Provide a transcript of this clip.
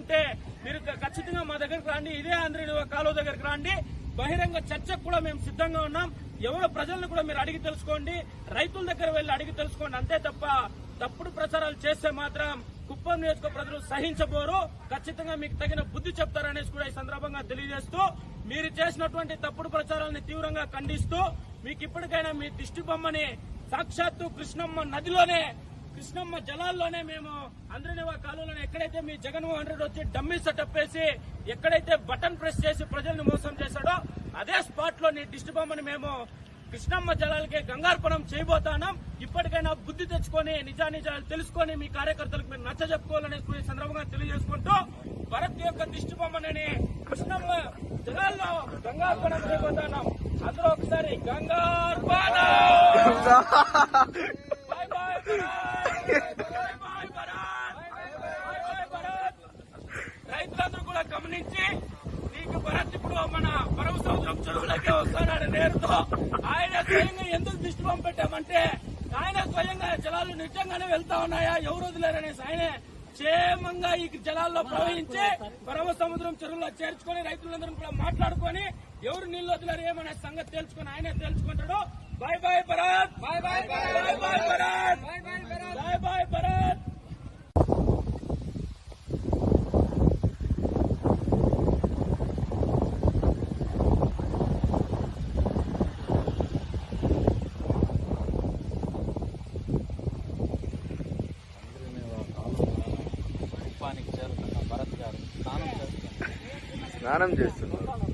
ఉంటే మీరు ఖచ్చితంగా మా దగ్గరకు రండి. ఇదే ఆంధ్ర కాలువ దగ్గరకు రండి. బహిరంగ చర్చకు కూడా మేము సిద్ధంగా ఉన్నాం. ఎవరో ప్రజలను కూడా మీరు అడిగి తెలుసుకోండి. రైతుల దగ్గర వెళ్ళి అడిగి తెలుసుకోండి. అంతే తప్ప తప్పుడు ప్రచారాలు చేస్తే మాత్రం కుప్పం నియోజక ప్రజలు సహించబోరు. ఖచ్చితంగా మీకు తగిన బుద్ధి చెప్తారనేసి కూడా ఈ సందర్భంగా తెలియజేస్తూ మీరు చేసినటువంటి తప్పుడు ప్రచారాలను తీవ్రంగా ఖండిస్తూ మీకు ఇప్పటికైనా మీ దిష్టి బొమ్మని సాక్షాత్తు కృష్ణమ్మ నదిలోనే కృష్ణమ్మ జలాల్లోనే మేము అంద్రనివా కాలువలోనే ఎక్కడైతే మీ జగన్మోహన్ రెడ్డి వచ్చి డమ్మీ సెటప్ వేసి ఎక్కడైతే బటన్ ప్రెస్ చేసి ప్రజల్ని మోసం చేశాడో అదే స్పాట్లో నీ దిష్టి బొమ్మని మేము కృష్ణమ్మ జలాలకే గంగార్పణం చేయబోతున్నాం. ఇప్పటికైనా బుద్ధి తెచ్చుకొని నిజానిజాలు తెలుసుకొని మీ కార్యకర్తలకు మీరు నచ్చ చెప్పుకోవాలని సందర్భంగా తెలియజేసుకుంటూ భరత్ యొక్క దిష్టి బొమ్మని కృష్ణమ్మ జలాల్లో గంగార్పణం చేయబోతున్నాం. అందరూ ఒకసారి గంగార్పణం! Bye bye Bharat bye bye Bharat bye bye Bharat రైతులందరూ కూడా గమనించి నీకు భరత్ ఇప్పుడు మన పరవ సముద్రం చెరువులకే వస్తాడు నేరుతో ఆయన స్వయంగా ఎందుకు దిష్టి పంపెట్టామంటే ఆయన స్వయంగా జలాలు నిజంగానే వెళ్తా ఉన్నాయా? ఎవరు వదిలేరనేసి ఆయనే క్షేమంగా ఈ జలాల్లో ప్రవహించి పరమ సముద్రం చెరువులో చేర్చుకొని రైతులందరూ కూడా మాట్లాడుకొని ఎవరు నీళ్ళు వదిలేరు ఏమనే సంగతి తేల్చుకొని ఆయనే తెలుసుకుంటాడు bye bye Bharat! Bye bye bye bye Bharat! స్నానం చేస్తున్నారు